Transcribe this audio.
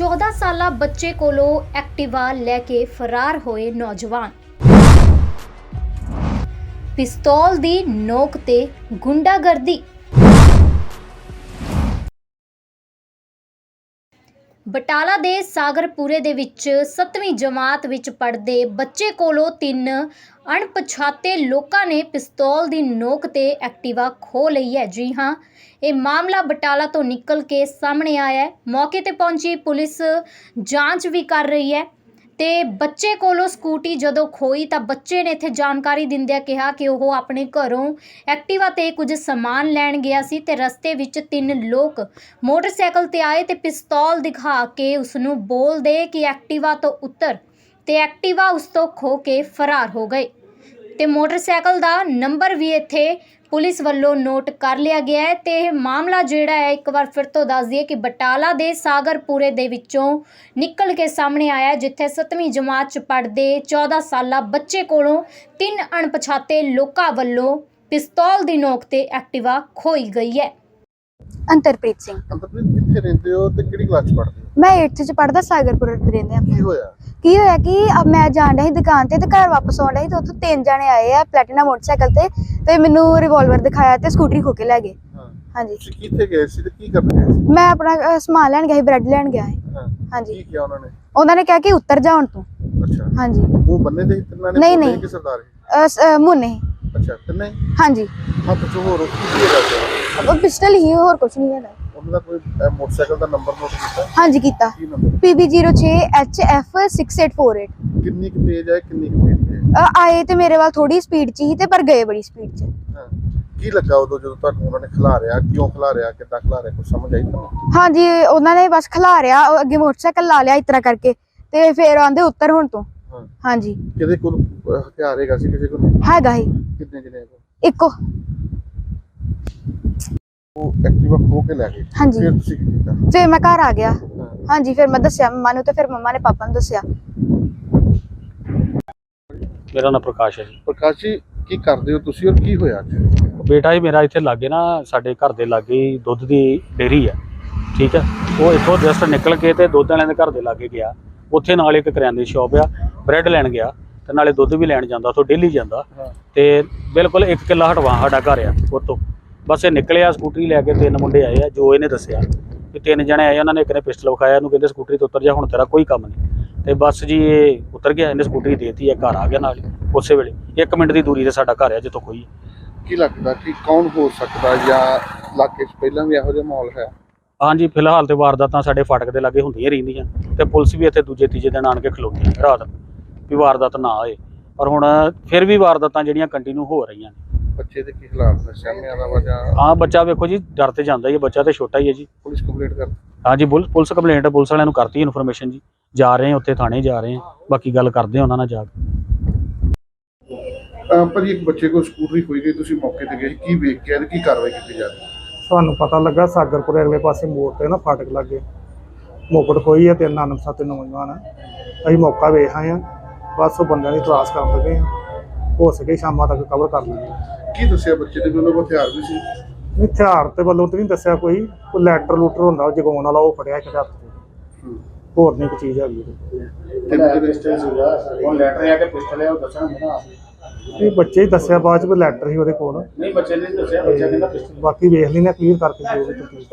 14 ਸਾਲਾ ਬੱਚੇ ਕੋਲੋਂ ਐਕਟਿਵਾ ਲੈ ਕੇ ਫਰਾਰ ਹੋਏ ਨੌਜਵਾਨ। ਪਿਸਤੌਲ ਦੀ ਨੋਕ ਤੇ ਗੁੰਡਾਗਰਦੀ ਬਟਾਲਾ ਦੇ ਸਾਗਰਪੁਰੇ ਦੇ ਵਿੱਚ 7ਵੀਂ ਜਮਾਤ ਵਿੱਚ ਪੜ੍ਹਦੇ ਬੱਚੇ ਕੋਲੋਂ ਤਿੰਨ ਅਣਪਛਾਤੇ ਲੋਕਾਂ ਨੇ ਪਿਸਤੌਲ ਦੀ ਨੋਕ ਤੇ ਐਕਟਿਵਾ ਖੋ ਲਈ ਹੈ। ਜੀ ਹਾਂ, ਇਹ ਮਾਮਲਾ ਬਟਾਲਾ ਤੋਂ ਨਿਕਲ ਕੇ ਸਾਹਮਣੇ ਆਇਆ ਹੈ। ਮੌਕੇ ਤੇ ਪਹੁੰਚੀ ਪੁਲਿਸ ਜਾਂਚ ਵੀ ਕਰ ਰਹੀ ਹੈ। ਤੇ ਬੱਚੇ ਕੋਲੋਂ ਸਕੂਟੀ ਜਦੋਂ ਖੋਈ ਤਾਂ ਬੱਚੇ ਨੇ ਇੱਥੇ ਜਾਣਕਾਰੀ ਦਿੰਦਿਆਂ ਕਿਹਾ ਕਿ ਉਹ ਆਪਣੇ ਘਰੋਂ ਐਕਟਿਵਾ ਤੇ ਕੁਝ ਸਮਾਨ ਲੈਣ ਗਿਆ ਸੀ ਤੇ ਰਸਤੇ ਵਿੱਚ ਤਿੰਨ ਲੋਕ ਮੋਟਰਸਾਈਕਲ ਤੇ ਆਏ ਤੇ ਪਿਸਤੌਲ ਦਿਖਾ ਕੇ ਉਸ ਨੂੰ ਬੋਲਦੇ ਕਿ ਐਕਟਿਵਾ ਤੋਂ ਉਤਰ ਤੇ ਐਕਟਿਵਾ ਉਸ ਤੋਂ ਖੋ ਕੇ ਫਰਾਰ ਹੋ ਗਏ। ਤੇ ਮੋਟਰਸਾਈਕਲ ਦਾ ਨੰਬਰ ਵੀ ਇੱਥੇ ਪੁਲਿਸ ਵੱਲੋਂ ਨੋਟ ਕਰ ਲਿਆ ਗਿਆ ਹੈ ਤੇ ਇਹ ਮਾਮਲਾ ਜਿਹੜਾ ਹੈ ਇੱਕ ਵਾਰ ਫਿਰ ਤੋਂ ਦੱਸ ਦਈਏ ਕਿ ਬਟਾਲਾ ਦੇ ਸਾਗਰਪੁਰੇ ਦੇ ਵਿੱਚੋਂ ਨਿਕਲ ਕੇ ਸਾਹਮਣੇ ਆਇਆ ਜਿੱਥੇ 7ਵੀਂ ਜਮਾਤ ਚ ਪੜ੍ਹਦੇ 14 ਸਾਲਾ ਬੱਚੇ ਕੋਲੋਂ ਤਿੰਨ ਅਣਪਛਾਤੇ ਲੋਕਾਂ ਵੱਲੋਂ ਪਿਸਤੌਲ ਦੀ ਨੋਕ ਤੇ ਐਕਟਿਵਾ ਖੋਈ ਗਈ ਹੈ। ਅੰਤਰਪ੍ਰੀਤ ਸਿੰਘ। ਅੰਤਰਪ੍ਰੀਤ ਕਿੱਥੇ ਰਹਿੰਦੇ ਹੋ ਤੇ ਕਿਹੜੀ ਕਲਾਸ ਚ ਪੜ੍ਹਦੇ ਹੋ? ਮੈਂ 8th ਚ ਪੜਦਾ ਸਾਗਰਪੁਰ ਰਹਿੰਦੇ ਆ ਕੀ ਹੋਇਆ? ਕੀ ਹੋਇਆ ਕਿ ਅਬ ਮੈਂ ਜਾਣ ਰਹੀ ਦੁਕਾਨ ਤੇ ਤੇ ਘਰ ਵਾਪਸ ਆਉਣ ਰਹੀ ਤੇ ਉੱਥੋਂ ਤਿੰਨ ਜਣੇ ਆਏ ਆ ਪਲੈਟੀਨਾ ਮੋਟਰਸਾਈਕਲ ਤੇ ਤੇ ਮੈਨੂੰ ਰਿਵਾਲਵਰ ਦਿਖਾਇਆ ਤੇ ਸਕੂਟਰੀ ਖੋ ਕੇ ਲੈ ਗਏ। ਹਾਂ। ਹਾਂਜੀ। ਤੁਸੀਂ ਕਿੱਥੇ ਗਏ ਸੀ ਤੇ ਕੀ ਕਰਨ ਗਏ ਸੀ? ਮੈਂ ਆਪਣਾ ਅ, ਸਮਾਨ ਲੈਣ ਗਿਆ ਸੀ ਬ੍ਰੈਡ ਲੈਣ ਗਿਆ ਸੀ। ਹਾਂ। ਹਾਂਜੀ। ਕੀ ਕਿਹਾ ਉਹਨਾਂ ਨੇ? ਉਹਨਾਂ ਨੇ ਕਿਹਾ ਕਿ ਉੱਤਰ ਜਾ ਹੁਣ ਤੂੰ। ਅੱਛਾ। ਹਾਂਜੀ। ਮੂੰਹ ਬੰਨੇ ਦੇ ਤਿੰਨਾਂ ਨੇ ਨਹੀਂ, ਬੋਲੇ ਨਹੀਂ। ਕਿ ਸਰਦਾਰ ਅ, ਸ- ਅ, ਮੁੰਨੇ ਅੱਛਾ ਤਿੰਨੇ? ਹਾਂਜੀ। ਹੱਥ ਚ ਹੋਰ ਕੀ ਹੈਗਾ? ਉਹ ਪਿਸਟਲ ਹੀ ਹੋਰ ਕੁਝ ਨਹੀਂ ਹੈਗਾ। ਉਹਨਾਂ ਦਾ ਕੋਈ ਅਹ, ਮੋਟਰਸਾਈਕਲ ਦਾ ਨੰਬਰ ਨੋਟ ਕੀਤਾ? ਹਾਂਜੀ ਕੀਤਾ। ਕੀ ਨੰਬਰ PB06HF6848 ਕਿੰਨੀ ਕੁ ਤੇਜ਼ ਹੈ ਕਿੰਨੀ ਕੁ ਤੇਜ਼ ਹੈ ਅ, ਆਏ ਤੇ ਮੇਰੇ ਵੱਲ ਥੋੜੀ ਸਪੀਡ ਚ ਹੀ ਤੇ ਪਰ ਗਏ ਬੜੀ ਸਪੀਡ ਚ। ਹਾਂ। ਕੀ ਲੱਗਾ ਉਦੋਂ ਜਦੋਂ ਤੁਹਾਨੂੰ ਉਹਨਾਂ ਨੇ ਖਿਲਾਰਿਆ ਕਿਉਂ ਖਿਲਾਰਿਆ ਕਿੱਦਾਂ ਖਿਲਾਰਿਆ ਕੁਝ ਸਮਝ ਆਈ ਤੁਹਾਨੂੰ? ਹਾਂਜੀ ਉਹਨਾਂ ਨੇ ਬਸ ਖਿਲਾਰਿਆ ਉਹ ਅੱਗੇ ਮੋਟਰਸਾਈਕਲ ਲਾ ਲਿਆ ਇਸ ਤਰ੍ਹਾਂ ਕਰਕੇ ਤੇ ਫਿਰ ਆਂਦੇ ਉੱਤਰ ਹੁਣ ਤੋਂ। ਹਾਂ। ਹਾਂਜੀ। ਕਿਹਦੇ ਕੋਲ ਅਹ, ਹਥਿਆਰ ਹੈਗਾ ਸੀ ਕਿਸੇ ਕੋਲ? ਨਹੀਂ? ਹੈਗਾ ਹੀ ਕਿੰਨੇ ਕੋਲ? ਇੱਕੋ। ਉਹ ਐਕਟਿਵਾ ਖੋ ਕੇ ਲੈ ਗਏ। ਹਾਂਜੀ। ਫਿਰ ਤੁਸੀਂ ਕੀ ਕੀਤਾ? ਫਿਰ ਮੈਂ ਘਰ ਆ ਗਿਆ। ਹਾਂ। ਹਾਂਜੀ ਫਿਰ ਮੈਂ ਦੱਸਿਆ ਮੰਮਾ ਨੂੰ ਤੇ ਫਿਰ ਮੰਮਾ ਨੇ ਪਾਪਾ ਨੂੰ ਦੱਸਿਆ। ਮੇਰਾ ਨਾਮ ਪ੍ਰਕਾਸ਼ ਹੈ ਜੀ। ਪ੍ਰਕਾਸ਼ ਜੀ ਕੀ ਕਰਦੇ ਹੋ ਤੁਸੀਂ ਔਰ ਕੀ ਹੋਇਆ ਅੱਜ? ਬੇਟਾ ਹੀ ਮੇਰਾ ਇੱਥੇ ਲਾਗੇ ਨਾ ਸਾਡੇ ਘਰ ਦੇ ਲਾਗੇ ਹੀ ਦੁੱਧ ਦੀ ਡੇਅਰੀ ਹੈ ਠੀਕ ਹੈ ਉਹ ਇੱਥੋਂ ਜਸਟ ਨਿਕਲ ਕੇ ਤੇ ਦੁੱਧ ਵਾਲਿਆਂ ਦੇ ਘਰ ਦੇ ਲਾਗੇ ਗਿਆ। ਉੱਥੇ ਨਾਲ ਇੱਕ ਕਰਿਆਨੇ ਦੀ ਸ਼ਾਪ ਆ ਬ੍ਰੈਡ ਲੈਣ ਗਿਆ ਤੇ ਨਾਲੇ ਦੁੱਧ ਵੀ ਲੈਣ ਜਾਂਦਾ ਉੱਥੋਂ ਡੇਲੀ ਜਾਂਦਾ। ਹਾਂ। ਤੇ ਬਿਲਕੁਲ ਇੱਕ ਕਿੱਲਾ ਹਟਵਾ ਸਾਡਾ ਘਰ ਆ ਉੱਥੋਂ। ਬਸ ਇਹ ਨਿਕਲਿਆ ਸਕੂਟਰੀ ਲੈ ਕੇ ਤਿੰਨ ਮੁੰਡੇ ਆਏ ਆ ਜੋ ਇਹਨੇ ਦੱਸਿਆ ਕਿ ਤਿੰਨ ਜਣੇ ਆਏ ਉਹਨਾਂ ਨੇ ਇੱਕ ਨੇ ਪਿਸਟਲ ਵਿਖਾਇਆ ਇਹਨੂੰ ਕਹਿੰਦੇ ਸਕੂਟਰੀ ਤੋਂ ਉਤਰ ਜਾ ਹੁਣ ਤੇਰਾ ਕੋਈ ਕੰਮ ਨਹੀਂ। ਤੇ ਬਸ ਜੀ ਇਹ ਉਤਰ ਗਿਆ ਇਹਨੇ ਸਕੂਟਰੀ ਦੇਤੀ ਹੈ ਘਰ ਆ ਗਿਆ ਨਾਲ ਉਸੇ ਵੇਲੇ। 1 ਮਿੰਟ ਦੀ ਦੂਰੀ ਤੇ ਸਾਡਾ ਘਰ ਆ ਜਿੱਥੋਂ ਕੋਈ। ਕੀ ਲੱਗਦਾ ਕਿ ਕੌਣ ਹੋ ਸਕਦਾ ਜਾਂ ਇਲਾਕੇ 'ਚ ਪਹਿਲਾਂ ਵੀ ਇਹੋ ਜਿਹਾ ਮਾਹੌਲ ਹੈ? ਹਾਂਜੀ ਫਿਲਹਾਲ ਤੇ ਵਾਰਦਾਤਾਂ ਸਾਡੇ ਫਾਟਕ ਦੇ ਲਾਗੇ ਹੁੰਦੀਆਂ ਰਹਿੰਦੀਆਂ ਤੇ ਪੁਲਿਸ ਵੀ ਇੱਥੇ ਦੂਜੇ ਤੀਜੇ ਦਿਨ ਆਣ ਕੇ ਖਲੋਤੀ ਹੈ ਰਾਤ ਵੀ ਵਾਰਦਾਤ ਨਾ ਆਏ। ਪਰ ਹੁਣ ਫਿਰ ਵੀ ਵਾਰਦਾਤਾਂ ਜਿਹੜੀਆਂ ਕੰਟੀਨਿਊ ਹੋ ਰਹੀਆਂ ਨੇ। ਬੱਚੇ ਦੇ ਕੀ ਹਾਲਾਤ ਨੇ? ਸਾਹਮਣੇ ਦਾ ਵਾ ਜਾਂ ਹਾਂ ਬੱਚਾ ਵੇਖੋ ਜੀ ਡਰ ਤੇ ਜਾਂਦਾ ਹੀ ਹੈ ਬੱਚਾ ਤੇ ਛੋਟਾ ਹੀ ਹੈ ਜੀ। ਪੁਲਿਸ ਕੰਪਲੀਟ ਕਰ ਹਾਂਜੀ ਪੁਲ- ਪੁਲਿਸ ਕੰਪਲੇਂਟ ਪੁਲਿਸ ਵਾਲਿਆਂ ਨੂੰ ਕਰਤੀ ਇਨਫੋਰਮੇਸ਼ਨ ਜੀ। ਜਾ ਰਹੇ ਹਾਂ ਉੱਥੇ ਥਾਣੇ ਜਾ ਰਹੇ ਹਾਂ। ਬਾਕੀ ਗੱਲ ਕਰਦੇ ਹਾਂ ਉਹਨਾਂ ਨਾਲ ਜਾ ਕੇ। ਅਹ ਪਰ ਇੱਕ ਬੱਚੇ ਕੋਲ ਸਕੂਟਰੀ ਖੋਈ ਗਈ ਤੁਸੀਂ ਮੌਕੇ ਤੇ ਗਏ ਕੀ ਵੇਖ ਕੇ ਆਏ ਤੇ ਕੀ ਕਾਰਵਾਈ ਕੀਤੀ ਜਾ ਰਹੀ ਹੈ? ਸਾਨੂੰ ਪਤਾ ਲੱਗਾ ਸਾਗਰਪੁਰ ਅਗਲੇ ਪਾਸੇ ਮੋੜ ਤੇ ਨਾ ਫਾਟਕ ਲੱਗੇ। ਮੋਕੜ ਖੋਈ ਹੈ ਤੇ ਨਾਨਕ ਸਾਤੇ ਨੌਜਵਾਨ ਆ। ਅਸੀਂ ਮੌਕਾ ਵੇਖ ਆਏ ਆ ਬਸ ਉਹ ਬੰਦਿਆਂ ਦੀ ਤਲਾਸ਼ ਕਰਨ ਲੱਗੇ ਆ ਹੋ ਸਕੇ ਸ਼ਾਮਾਂ ਤੱਕ ਕਵਰ ਕਰ ਲਾਂਗੇ ਕੀ ਦੱਸਿਆ ਬੱਚੇ ਦੇ ਕੋਲ ਹਥਿਆਰ ਵੀ ਸੀ। ਹਥਿਆਰ ਤੇ ਵੱਲੋਂ ਤੇ ਨਹੀਂ ਦੱਸਿਆ ਕੋਈ। ਕੋਈ ਲੈਟਰ ਲੂਟਰ ਹੁੰਦਾ ਉਹ ਜਗਾਉਣ ਵਾਲਾ ਉਹ ਫੜਿਆ ਇੱਕ ਹੱਥ ਹੋਰ ਨਹੀਂ ਕੋਈ ਚੀਜ਼ ਹੈਗੀ। ਉਹਦੇ ਤੇ ਬੱਚੇ ਹੁਣ ਲੈਟਰ ਆ ਕੇ ਪਿਸਟਲ ਹੈ ਉਹ ਦੱਸਣਗੇ ਨਾ। ਇਹ ਬੱਚੇ ਹੀ ਦੱਸਿਆ ਬਾਅਦ ਚ ਵੀ ਲੈਟਰ ਸੀ ਉਹਦੇ ਕੋਲ। ਨਹੀਂ ਬੱਚੇ ਨੇ ਦੱਸਿਆ ਬੱਚਾ ਕਹਿੰਦਾ ਪਿਸਟਲ ਬਾਕੀ ਵੇਖ ਲੈਣਾ ਕਲੀਅਰ ਕਰਕੇ ਜੋ ਵੀ ਤਕਲੀਫ